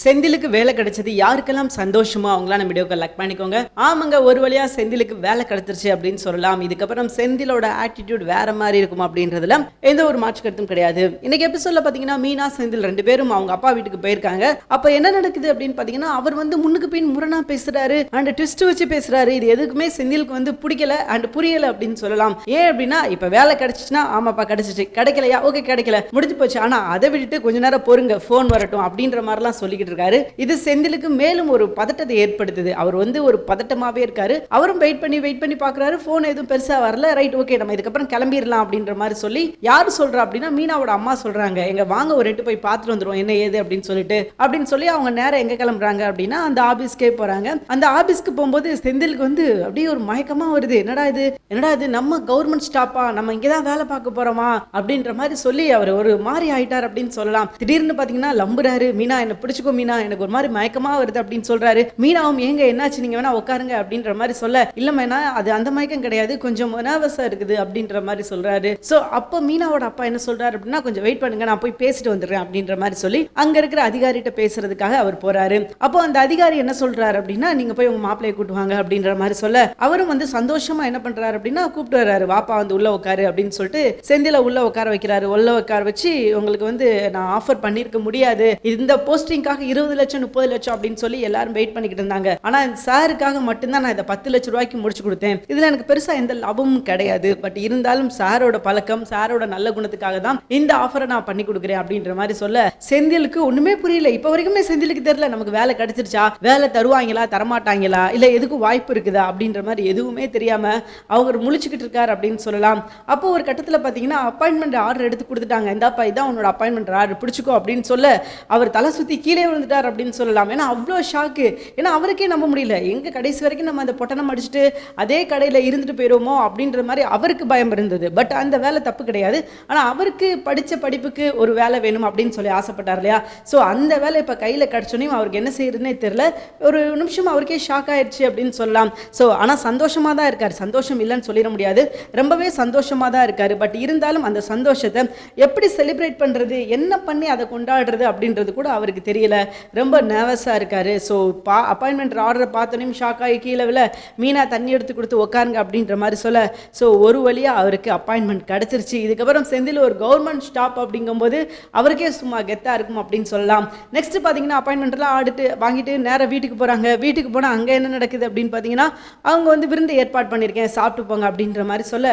செந்திலுக்கு வேலை கிடைச்சது யாருக்கெல்லாம் சந்தோஷமோ அவங்களாம் நம்ம வீடியோக்கு லைக் பண்ணிக்கோங்க. ஆமாங்க ஒரு வழியா செந்திலுக்கு வேலை கிடைச்சிருச்சு அப்படின்னு சொல்லலாம். இதுக்கப்புறம் செந்திலோட ஆட்டிடியூட் வேற மாதிரி இருக்கும் அப்படின்றதுல எந்த ஒரு மாற்று கருத்தும் கிடையாது. இன்னைக்கு எபிசோட்ல பாத்தீங்கன்னா மீனா செந்தில் ரெண்டு பேரும் அவங்க அப்பா வீட்டுக்கு போயிருக்காங்க. அப்ப என்ன நடக்குது அப்படின்னு பாத்தீங்கன்னா அவர் வந்து முன்னுக்கு பின் முரணா பேசுறாரு. அண்ட் ட்விஸ்ட் வச்சு பேசுறாரு. இது எதுக்குமே செந்திலுக்கு வந்து பிடிக்கல அண்ட் புரியல அப்படின்னு சொல்லலாம். ஏன் அப்படின்னா இப்ப வேலை கிடைச்சிச்சுன்னா ஆமாப்பா கிடைச்சிச்சு. கிடைக்கலையா? ஓகே கிடைக்கல. முடிஞ்சு போச்சு. ஆனா அதை விட்டுட்டு கொஞ்ச நேரம் பொறுங்க ஃபோன் வரட்டும் அப்படின்ற மாதிரிலாம் சொல்லி பண்ணிக்கிட்டு இருக்காரு இது செந்திலுக்கு மேலும் ஒரு பதட்டத்தை ஏற்படுத்துது. அவர் வந்து ஒரு பதட்டமாவே இருக்காரு. அவரும் வெயிட் பண்ணி வெயிட் பண்ணி பாக்குறாரு ஃபோன் எதுவும் பெருசா வரல. ரைட் ஓகே நம்ம இதுக்கப்புறம் கிளம்பிடலாம் அப்படின்ற மாதிரி சொல்லி யார் சொல்றா அப்படின்னா மீனாவோட அம்மா சொல்றாங்க. எங்க வாங்க ஒரு எட்டு போய் பார்த்துட்டு வந்துடும் என்ன ஏது அப்படின்னு சொல்லிட்டு. அப்படின்னு சொல்லி அவங்க நேரம் எங்க கிளம்புறாங்க அப்படின்னா அந்த ஆபீஸ்க்கே போறாங்க. அந்த ஆபீஸ்க்கு போகும்போது செந்திலுக்கு வந்து அப்படியே ஒரு மயக்கமா வருது. என்னடா இது? என்னடா இது? நம்ம கவர்மெண்ட் ஸ்டாப்பா நம்ம இங்கே தான் வேலை பார்க்க போறோமா? அப்படின்ற மாதிரி சொல்லி அவர் ஒரு மாதிரி ஆயிட்டார் அப்படின்னு சொல்லலாம். திடீர்னு பாத்தீங்கன்னா லம்புறாரு. மீனா என்ன பிடிச்சுக்கோ மீனா எனக்கு ஒரு மாதிரி மயக்கமா வருது அப்படின்னு சொல்றாரு. மீனாவும் ஏங்க என்னாச்சு? நீங்க வேணா உட்காருங்க அப்படின்ற மாதிரி சொல்ல இல்ல மேனா அது அந்த மயக்கம் கிடையாது. கொஞ்சம் நர்வஸா இருக்குது அப்படின்ற மாதிரி சொல்றாரு. சோ அப்போ மீனாவோட அப்பா என்ன சொல்றாரு அப்படின்னா கொஞ்சம் வெயிட் பண்ணுங்க நான் போய் பேசிட்டு வந்துடுறேன் அப்படின்ற மாதிரி சொல்லி அங்க இருக்கிற அதிகாரிகிட்ட பேசுறதுக்காக அவர் போறாரு. அப்போ அந்த அதிகாரி என்ன சொல்றாரு அப்படின்னா நீங்க போய் உங்க மாப்பிள்ளைய கூட்டுவாங்க அப்படின்ற மாதிரி சொல்ல அவரும் வந்து சந்தோஷமா என்ன பண்றாரு அப்படின்னா கூப்பிட்டு வர்றாரு. வாப்பா வந்து உள்ள உட்காரு அப்படின்னு சொல்லிட்டு செந்தில உள்ள உட்கார வைக்கிறாரு. உள்ள உட்கார வச்சு உங்களுக்கு வந்து நான் ஆஃபர் பண்ணிருக்க முடியாது. இந்த போஸ்டிங்காக இருபது லட்சம் முப்பது லட்சம் அப்படின்னு சொல்லி எல்லாரும் வெயிட் பண்ணிக்கிட்டு இருந்தாங்க. ஆனா சாருக்காக மட்டும்தான் நான் இதை பத்து லட்ச ரூபாய்க்கு முடிச்சு கொடுத்தேன். இதுல எனக்கு பெருசா எந்த லாபமும் கிடையாது. பட் இருந்தாலும் சாரோட பழக்கம் சாரோட நல்ல குணத்துக்காக தான் இந்த ஆஃபரை நான் பண்ணி கொடுக்குறேன் அப்படின்ற மாதிரி சொல்ல செந்திலுக்கு ஒண்ணுமே புரியல. இப்ப வரைக்குமே செந்திலுக்கு தெரியல நமக்கு வேலை கிடைச்சிருச்சா? வேலை தருவாங்களா தரமாட்டாங்களா? இல்ல எதுக்கு வாய்ப்பு இருக்குதா? அப்படின்ற மாதிரி எதுவுமே தெரியாம அவர் முழிச்சுக்கிட்டு இருக்காரு அப்படின்னு சொல்லலாம். அப்போ ஒரு கட்டத்துல பாத்தீங்கன்னா அப்பாயின்மெண்ட் ஆர்டர் எடுத்து கொடுத்துட்டாங்க. இந்தாப்பா இதான் உன்னோட அப்பாயின்மெண்ட் ஆர்டர் பிடிச்சிக்கோ அப்படின்னு சொல்ல அவர் தலை சுத்தி கீழே விழுந்துட்டார் அப்படின்னு சொல்லலாம். ஏன்னா அவ்வளோ ஷாக்கு ஏன்னா அவருக்கே நம்ப முடியல. எங்கே கடைசி வரைக்கும் நம்ம அந்த பொட்டணம் அடிச்சுட்டு அதே கடையில் இருந்துட்டு போயிடுவோமோ அப்படின்ற மாதிரி அவருக்கு பயம் இருந்தது. பட் அந்த வேலை தப்பு கிடையாது. ஆனால் அவருக்கு படித்த படிப்புக்கு ஒரு வேலை வேணும் அப்படின்னு சொல்லி ஆசைப்பட்டார் இல்லையா? ஸோ அந்த வேலை இப்போ கையில் கிடச்சோனையும் அவருக்கு என்ன செய்யறதுனே தெரில ஒரு நிமிஷம் அவருக்கே ஷாக் ஆயிடுச்சு அப்படின்னு சொல்லலாம். ஸோ ஆனால் சந்தோஷமாக தான் இருக்கார். சந்தோஷம் இல்லைன்னு சொல்லிட முடியாது. ரொம்பவே சந்தோஷமாக தான் இருக்கார். பட் இருந்தாலும் அந்த சந்தோஷத்தை எப்படி செலிப்ரேட் பண்ணுறது என்ன பண்ணி அதை கொண்டாடுறது அப்படின்றது கூட அவருக்கு தெரியல. ரொம்ப நர்வஸாக இருக்கார். ஸோ பா அப்பாயின்மெண்ட் ஆர்டரை பார்த்தோன்னே ஷாக் ஆகி கீழே விழ மீனா தண்ணி எடுத்து கொடுத்து உட்காருங்க அப்படின்ற மாதிரி சொல்ல. ஸோ ஒரு வழியாக அவருக்கு அப்பாயின்மெண்ட் கிடச்சிருச்சு. இதுக்கப்புறம் செந்தில் ஒரு கவர்மெண்ட் ஸ்டாப் அப்படிங்கும்போது அவருக்கே சும்மா கெத்தாக இருக்கும் அப்படின்னு சொல்லலாம். நெக்ஸ்ட் பார்த்தீங்கன்னா அப்பாயின்மெண்ட்லாம் ஆடிட்டு வாங்கிட்டு நேராக வீட்டுக்கு போகிறாங்க வீட்டுக்கு போனால் அங்கே என்ன நடக்குது அப்படின்னு பார்த்தீங்கன்னா அவங்க வந்து விருந்து ஏற்பாடு பண்ணியிருக்கேன் சாப்பிட்டு போங்க அப்படின்ற மாதிரி சொல்ல.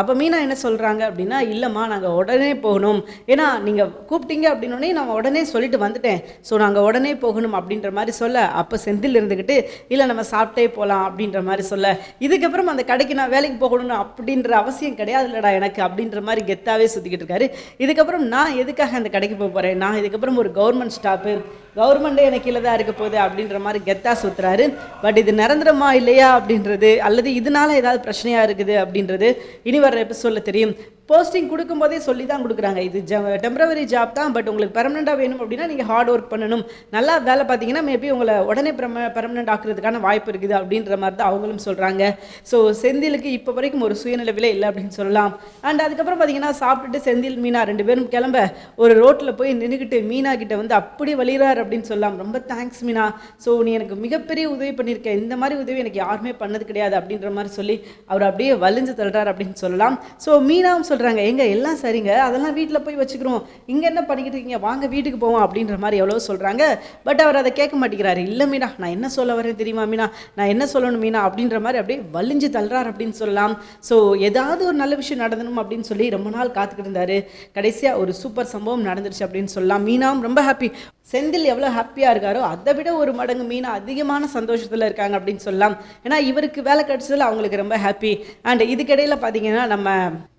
அப்போ மீனா என்ன சொல்கிறாங்க அப்படின்னா இல்லைம்மா நாங்கள் உடனே போகணும். ஏன்னா நீங்கள் கூப்பிட்டீங்க அப்படின்னோடனே நான் உடனே சொல்லிட்டு வந்துட்டேன். ஸோ நாங்கள் உடனே போகணும் அப்படின்ற மாதிரி சொல்ல அப்போ செந்தில் இருந்துக்கிட்டு இல்லை நம்ம சாப்பிட்டே போகலாம் அப்படின்ற மாதிரி சொல்ல. இதுக்கப்புறம் அந்த கடைக்கு நான் வேலைக்கு போகணும்னு அப்படின்ற அவசியம் கிடையாது இல்லைடா எனக்கு அப்படின்ற மாதிரி கெத்தாவே சுற்றிக்கிட்டு இருக்காரு. இதுக்கப்புறம் நான் எதுக்காக அந்த கடைக்கு போக போகிறேன் நான் இதுக்கப்புறம் ஒரு கவர்மெண்ட் ஸ்டாப்பு கவர்மெண்ட்டே எனக்கு கீழே தான் இருக்க போகுது அப்படின்ற மாதிரி கெத்தா சுற்றுறாரு பட் இது நிரந்தரமா இல்லையா அப்படின்றது அல்லது இதனால ஏதாவது பிரச்சனையாக இருக்குது அப்படின்றது இனி வர எபிசோடில் தெரியும். போஸ்டிங் கொடுக்கும்போதே சொல்லி தான் கொடுக்குறாங்க. இது டெம்பரவரி ஜாப் தான் பட் உங்களுக்கு பெர்மனெண்ட்டாக வேணும் அப்படின்னா நீங்கள் ஹார்ட் ஒர்க் பண்ணணும். நல்லா வேலை பார்த்தீங்கன்னா மேபி உங்களை உடனே பெர்மனெண்ட் ஆக்குறதுக்கான வாய்ப்பு இருக்குது அப்படின்ற மாதிரி தான் அவங்களும் சொல்கிறாங்க ஸோ செந்திலுக்கு இப்போ வரைக்கும் ஒரு சுயநிலவில் இல்லை அப்படின்னு சொல்லலாம். அண்ட் அதுக்கப்புறம் பார்த்தீங்கன்னா சாப்பிட்டுட்டு செந்தில் மீனா ரெண்டு பேரும் கிளம்ப ஒரு ரோட்டில் போய் நின்றுக்கிட்டு மீனா கிட்ட வந்து அப்படி வழிகிறார் அப்படின்னு சொல்லலாம். ரொம்ப தேங்க்ஸ் மீனா. ஸோ நீ எனக்கு மிகப்பெரிய உதவி பண்ணியிருக்க. இந்த மாதிரி உதவி எனக்கு யாருமே பண்ணது கிடையாது அப்படின்ற மாதிரி சொல்லி அவர் அப்படியே வலிஞ்சு தள்ளுறார் அப்படின்னு சொல்லலாம். ஸோ மீனாவும் சொல்கிறாங்க எங்கே எல்லாம் சரிங்க. அதெல்லாம் வீட்டில் போய் வச்சுக்கிறோம். இங்கே என்ன பண்ணிக்கிட்டு இருக்கீங்க? வாங்க வீட்டுக்கு போவோம். அப்படின்ற மாதிரி எவ்வளோ சொல்கிறாங்க பட் அவர் அதை கேட்க மாட்டேங்கிறாரு. இல்லை மீனா நான் என்ன சொல்ல வரேன் தெரியுமா மீனா? நான் என்ன சொல்லணும் மீனா? அப்படின்ற மாதிரி அப்படியே வலிஞ்சு தள்ளுறார் அப்படின்னு சொல்லலாம். ஸோ ஏதாவது ஒரு நல்ல விஷயம் நடந்தணும் அப்படின்னு சொல்லி ரொம்ப நாள் காத்துக்கிட்டு இருந்தார். கடைசியாக ஒரு சூப்பர் சம்பவம் நடந்துருச்சு அப்படின்னு சொல்லலாம். மீனாவும் ரொம்ப ஹாப்பி செந்தில் எவ்வளோ ஹாப்பியாக இருக்காரோ அதை விட ஒரு மடங்கு மீனா அதிகமான சந்தோஷத்தில் இருக்காங்க அப்படின்னு சொல்லலாம். ஏன்னா இவருக்கு வேலை கிடச்சதில் அவங்களுக்கு ரொம்ப ஹாப்பி அண்ட் இதுக்கிடையில் பார்த்தீங்கன்னா நம்ம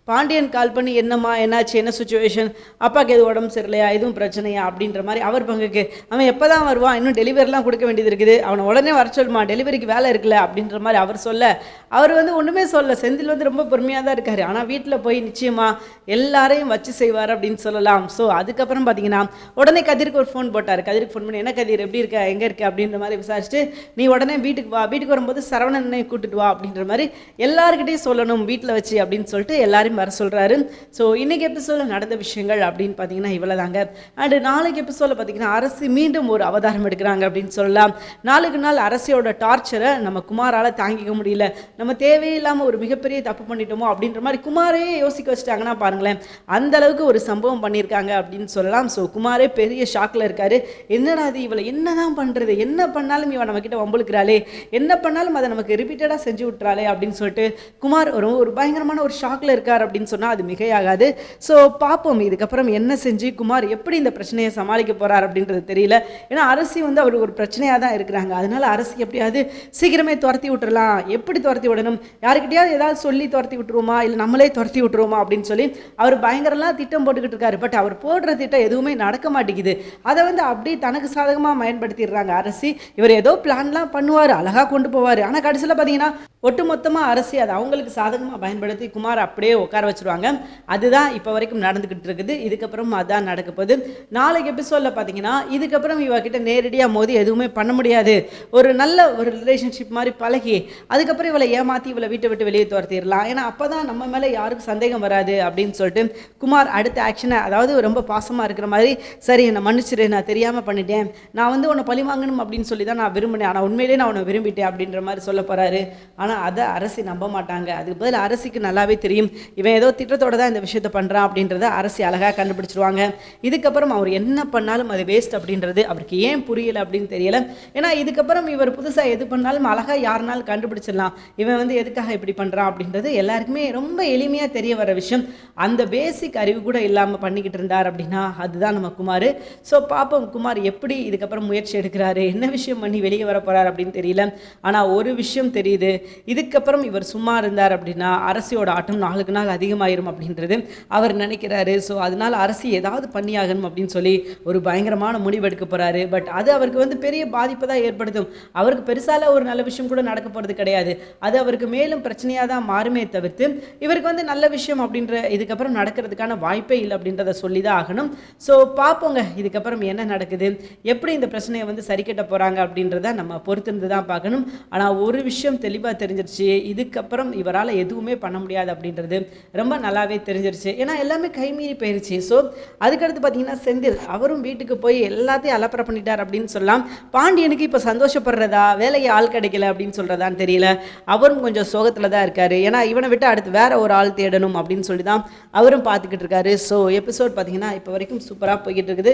பாண்டியன் கால் பண்ணி என்னம்மா என்னாச்சு? என்ன சுச்சுவேஷன் அப்பாவுக்கு எதுவும் உடம்பு சரியில்லையா? எதுவும் பிரச்சனையா? அப்படின்ற மாதிரி அவர் பங்குக்கு அவன் எப்போ தான் வருவான்? இன்னும் டெலிவரிலாம் கொடுக்க வேண்டியது இருக்குது. அவனை உடனே வர சொல்லுமா டெலிவரிக்கு வேலை இருக்குல்ல? அப்படின்ற மாதிரி அவர் சொல்ல. அவர் வந்து ஒன்றுமே சொல்ல செந்தில் வந்து ரொம்ப பொறுமையாக தான் இருக்கார். ஆனால் வீட்டில் போய் நிச்சயமா எல்லாரையும் வச்சு செய்வார் அப்படின்னு சொல்லலாம். ஸோ அதுக்கப்புறம் பார்த்தீங்கன்னா உடனே கதிருக்கு ஒரு ஃபோன் போட்டார். கதிருக்கு ஃபோன் பண்ணி என்ன கதிர்? எப்படி இருக்க? எங்கே இருக்க? அப்படின்ற மாதிரி விசாரிச்சுட்டு நீ உடனே வீட்டுக்கு வா. வீட்டுக்கு வரும்போது சரவணனை கூட்டிட்டு வா. அப்படின்ற மாதிரி எல்லாருக்கிட்டையும் சொல்லணும். வீட்டில் வச்சு அப்படின்னு சொல்லிட்டு எல்லாரையும் வர சொல்கிறாரு ஸோ இன்றைக்கி எபிசோடில் நடந்த விஷயங்கள் அப்படின்னு பார்த்தீங்கன்னா இவ்வளோதாங்க அண்டு நாளைக்கு எபிசோடில் பார்த்தீங்கன்னா அரசு மீண்டும் ஒரு அவதாரம் எடுக்கிறாங்க அப்படின்னு சொல்லலாம். நாளுக்கு நாள் அரசியோட டார்ச்சரை நம்ம குமாரால் தாங்கிக்க முடியல. நம்ம தேவையில்லாமல் ஒரு மிகப்பெரிய தப்பு பண்ணிட்டோமோ அப்படின்ற மாதிரி குமாரையே யோசிக்க வச்சுட்டாங்கன்னா பாருங்களேன். அந்த அளவுக்கு ஒரு சம்பவம் பண்ணியிருக்காங்க அப்படின்னு சொல்லலாம். ஸோ குமாரே பெரிய ஷாக்கில் இருக்காரு. என்னடா அது இவளை என்னதான் பண்ணுறது என்ன பண்ணாலும் இவன் நம்மக்கிட்ட வம்புழுக்கிறாளே. என்ன பண்ணாலும் அதை நமக்கு ரிப்பீட்டடாக செஞ்சு விட்றாளே அப்படின்னு சொல்லிட்டு குமார் ஒரு ஒரு பயங்கரமான ஒரு ஷாக்கில் இருக்கார் அப்படின்னு சொன்னால் அது மிகையாகாது. ஸோ பார்ப்போம். இதுக்கப்புறம் என்ன செஞ்சு குமார் எப்படி இந்த பிரச்சனையை சமாளிக்க போகிறார் அப்படின்றது தெரியல. ஏன்னா அரசி வந்து அவர் ஒரு பிரச்சனையாக தான் இருக்கிறாங்க. அதனால அரசி எப்படியாவது சீக்கிரமே துரத்தி விட்டுறலாம். எப்படி துரத்தி விடணும்? யாருக்கிட்டையாவது ஏதாவது சொல்லி துரத்தி விட்டுருவோமா? இல்லை நம்மளே துரத்தி விட்டுருவோமா? அப்படின்னு சொல்லி அவர் பயங்கரலாம் திட்டம் போட்டுக்கிட்டு இருக்காரு. பட் அவர் போடுற திட்டம் எதுவுமே நடக்க மாட்டேங்குது. அதை வந்து அப்படியே தனக்கு சாதகமாக பயன்படுத்திடுறாங்க அரசி. இவர் ஏதோ பிளான்லாம் பண்ணுவார். அழகாக கொண்டு போவார். ஆனால் கடைசியில் பார்த்தீங்கன்னா ஒட்டுமொத்தமாக அரசி அதை அவங்களுக்கு சாதகமாக பயன்படுத்தி குமார் அப்படியே உட்கார வச்சுருவாங்க. அதுதான் இப்போ வரைக்கும் நடந்துக்கிட்டு இருக்குது. இதுக்கப்புறம் அதான் நடக்க போகுது. நாளைக்கு எபிசோடில் பார்த்தீங்கன்னா இதுக்கப்புறம் இவகிட்ட நேரடியாக மோதி எதுவுமே பண்ண முடியாது. ஒரு நல்ல ஒரு ரிலேஷன்ஷிப் மாதிரி பழகி அதுக்கப்புறம் இவளை ஏமாற்றி இவளை வீட்டை விட்டு வெளியே துரத்திடலாம். ஏன்னா அப்போ தான் நம்ம மேலே யாருக்கும் சந்தேகம் வராது அப்படின்னு சொல்லிட்டு குமார் அடுத்த ஆக்ஷனை அதாவது ரொம்ப பாசமாக இருக்கிற மாதிரி சரி என்னை மன்னிச்சிரு நான் தெரியாமல் பண்ணிட்டேன். நான் வந்து உன்னை பழி வாங்கணும் அப்படின்னு சொல்லி தான் நான் விரும்பினேன். ஆனால் உண்மையிலேயே நான் உன்னை விரும்பிட்டேன் அப்படின்ற மாதிரி சொல்ல போகிறாரு ஆனால் அதை அரசி நம்ப மாட்டாங்க. அதுக்கு பதில் அரசிக்கு நல்லாவே தெரியும். இவன் ஏதோ திட்டத்தோட தான் இந்த விஷயத்தை பண்ணுறான் அப்படின்றத அரசு அழகாக கண்டுபிடிச்சிருவாங்க. இதுக்கப்புறம் அவர் என்ன பண்ணாலும் அது வேஸ்ட் அப்படின்றது அவருக்கு ஏன் புரியல அப்படின்னு தெரியல. ஏன்னா இதுக்கப்புறம் இவர் புதுசாக எது பண்ணாலும் அழகாக யாருனாலும் கண்டுபிடிச்சிடலாம். இவன் வந்து எதுக்காக இப்படி பண்ணுறான் அப்படின்றது எல்லாருக்குமே ரொம்ப எளிமையாக தெரிய வர விஷயம். அந்த பேசிக் அறிவு கூட இல்லாமல் பண்ணிக்கிட்டு இருந்தார் அப்படின்னா அதுதான் நம்ம குமார். ஸோ பாப்போம் குமார் எப்படி இதுக்கப்புறம் முயற்சி எடுக்கிறாரு? என்ன விஷயம் பண்ணி வெளியே வர போகிறார் அப்படின்னு தெரியல. ஆனால் ஒரு விஷயம் தெரியுது. இதுக்கப்புறம் இவர் சும்மா இருந்தார் அப்படின்னா அரசியோட ஆட்டம் நாளுக்கு நாள் அதிகமாயிரும் அப்படின்றது அவர் நினைக்கிறாரு. ஸோ அதனால் அரசு ஏதாவது பண்ணியாகணும் அப்படின்னு சொல்லி ஒரு பயங்கரமான முடிவு எடுக்க போகிறாரு பட் அது அவருக்கு வந்து பெரிய பாதிப்பை தான் ஏற்படுத்தும். அவருக்கு பெருசால ஒரு நல்ல விஷயம் கூட நடக்க போகிறது கிடையாது. அது அவருக்கு மேலும் பிரச்சனையாக தான் மாறுமே தவிர்த்து இவருக்கு வந்து நல்ல விஷயம் அப்படின்ற இதுக்கப்புறம் நடக்கிறதுக்கான வாய்ப்பே இல்லை அப்படின்றத சொல்லி தான் ஆகணும். ஸோ பார்ப்போங்க. இதுக்கப்புறம் என்ன நடக்குது? எப்படி இந்த பிரச்சனையை வந்து சரி கட்ட போகிறாங்க அப்படின்றத நம்ம பொறுத்திருந்து தான் பார்க்கணும். ஆனால் ஒரு விஷயம் தெளிவாக தெரிஞ்சிருச்சு. இதுக்கப்புறம் இவரால் எதுவுமே பண்ண முடியாது அப்படின்றது ரொம்ப நல்லாவே தெரிஞ்சிருச்சு. ஏன்னா எல்லாமே கைமீறி போயிருச்சு. ஸோ அதுக்கடுத்து பார்த்தீங்கன்னா செந்தில் அவரும் வீட்டுக்கு போய் எல்லாத்தையும் அலப்பறை பண்ணிட்டார் அப்படின்னு சொல்லலாம் பாண்டியனுக்கு இப்போ சந்தோஷப்படுறதா? வேலைக்கு ஆள் கிடைக்கல அப்படின்னு சொல்கிறதான்னு தெரியல. அவரும் கொஞ்சம் சோகத்தில் தான் இருக்காரு. ஏன்னா இவனை விட்டு அடுத்து வேற ஒரு ஆள் தேடணும் அப்படின்னு சொல்லி தான் அவரும் பார்த்துக்கிட்டு இருக்காரு. ஸோ எபிசோட் பார்த்தீங்கன்னா இப்போ வரைக்கும் சூப்பராக போய்கிட்டு இருக்குது.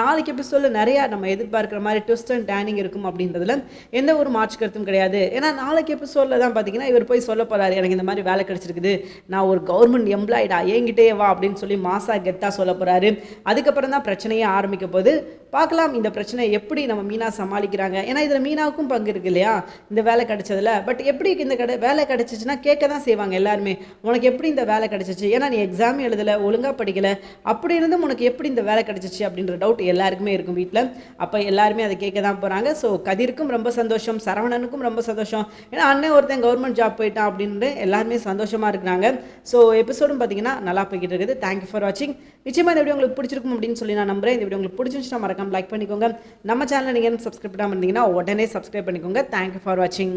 நாளைக்கு எபிசோடில் நிறையா நம்ம எதிர்பார்க்குற மாதிரி ட்விஸ்ட் அண்ட் டேனிங் இருக்கும் அப்படின்றதுல எந்த ஒரு மாற்று கருத்தும் கிடையாது. ஏன்னா நாளைக்கு எபிசோடில் தான் பார்த்தீங்கன்னா இவர் போய் சொல்ல போகிறாரு எனக்கு இந்த மாதிரி வேலை கிடச்சிருக்குது. நான் ஒரு கவர்மெண்ட் எம்ப்ளாய்டா என்கிட்டே வா அப்படின்னு சொல்லி மாசா கெத்தா சொல்ல போகிறாரு அதுக்கப்புறம் தான் பிரச்சனையே ஆரம்பிக்க போது பார்க்கலாம் இந்த பிரச்சனை எப்படி நம்ம மீனா சமாளிக்கிறாங்க. ஏன்னா இதில் மீனாவுக்கும் பங்கு இருக்கு இல்லையா? இந்த வேலை கிடைச்சதுல. பட் எப்படி இந்த கடை வேலை கிடைச்சிச்சுன்னா கேட்க தான் செய்வாங்க எல்லாருமே. உனக்கு எப்படி இந்த வேலை கிடைச்சிச்சு? ஏன்னா நீ எக்ஸாம் எழுதலை ஒழுங்காக படிக்கலை. அப்படி இருந்தும் உனக்கு எப்படி இந்த வேலை கிடைச்சிச்சு அப்படின்ற டவுட் எல்லாருக்குமே இருக்கும் வீட்டில் அப்போ எல்லாருமே அதை கேட்க தான் போகிறாங்க ஸோ கதிருக்கும் ரொம்ப சந்தோஷம் சரவணனுக்கும் ரொம்ப சந்தோஷம். ஏன்னா அண்ணன் ஒருத்தன் கவர்மெண்ட் ஜாப் போயிட்டான் அப்படின்னு எல்லாருமே சந்தோஷமாக இருக்கிறாங்க. ஸோ எபிசோடும் பார்த்தீங்கன்னா நல்லா போய்கிட்டு இருக்குது தேங்க்யூ ஃபார் வாட்சிங் நிச்சயமாக இந்த வீடியோ உங்களுக்கு பிடிச்சிருக்கும் அப்படின்னு சொல்லி நான் நம்புறேன். இந்த வீடியோ உங்களுக்கு பிடிச்சிருந்துச்சுன்னா மறக்காம லைக் பண்ணிக்கோங்க. நம்ம சேனலை நீங்கள் சப்ஸ்கிரைப் பண்ணாமல் இருந்தீங்கன்னா உடனே சப்ஸ்கிரைப் பண்ணிக்கோங்க. தேங்க்யூ ஃபார் வாட்சிங்